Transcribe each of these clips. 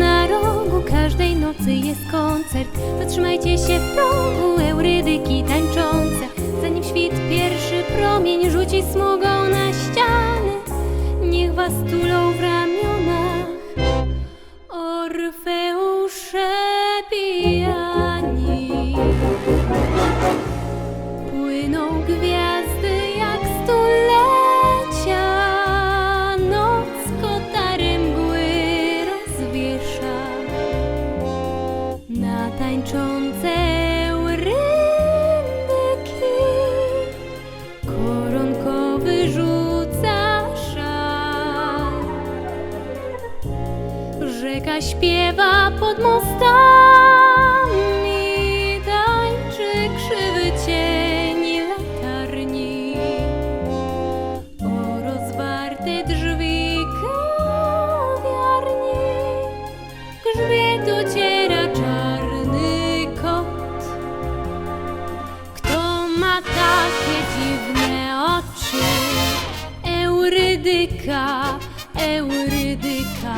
na rogu Każdej nocy jest koncert. Zatrzymajcie się w progu Eurydyki tańczące. Zanim świt pierwszy promień Rzuci smugą na ściany Niech was tulą w Rzeka śpiewa pod mostami, tańczy krzywy cień latarni. O rozwarte drzwi kawiarni, grzbiet ociera czarny kot. Kto ma takie dziwne oczy? Eurydyka, Eurydyka.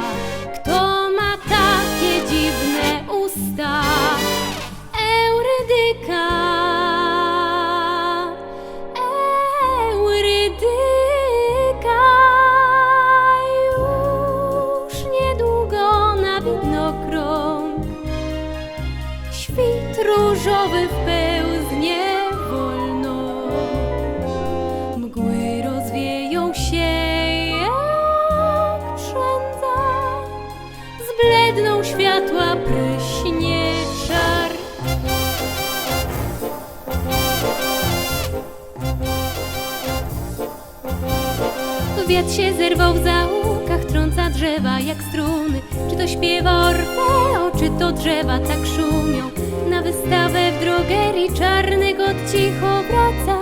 Świt różowy wpełznie wolno Mgły rozwieją się jak przędza. Zbledną światła, pryśnie czar Wiatr się zerwał w zaułkach, trąca drzewa jak struny. Czy to śpiewa Orfeo, czy to drzewa tak szumią? Na wystawę w drogerii czarny kot cicho wraca,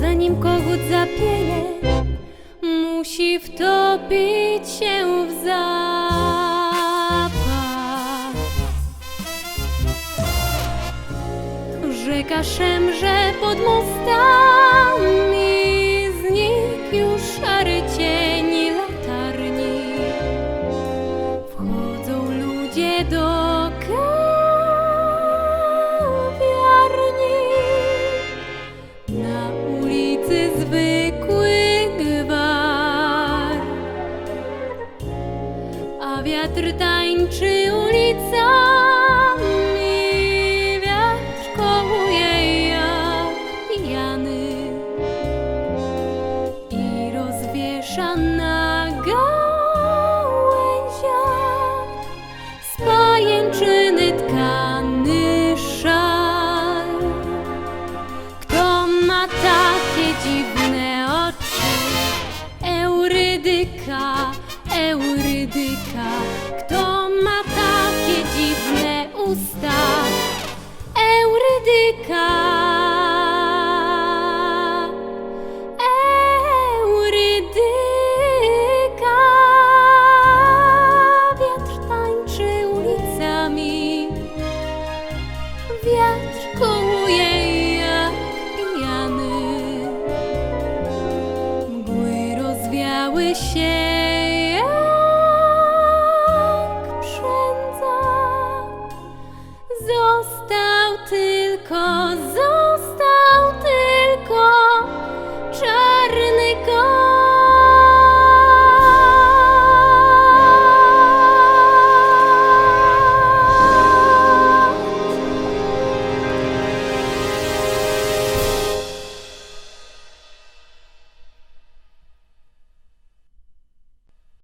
zanim kogut zapieje. Musi wtopić się w zapach. Rzeka szemrze pod mostami, wiatr tańczy ulicami. Wiatr kołuje jak pijany i rozwiesza na gałęziach z tkany szal. Kto ma takie dziwne oczy? Eurydyka, Eurydyka. Kto ma takie dziwne usta? Eurydyka. Eurydyka. Wiatr tańczy ulicami. Wiatr kołuje jak pijany. Mgły rozwiały się Został tylko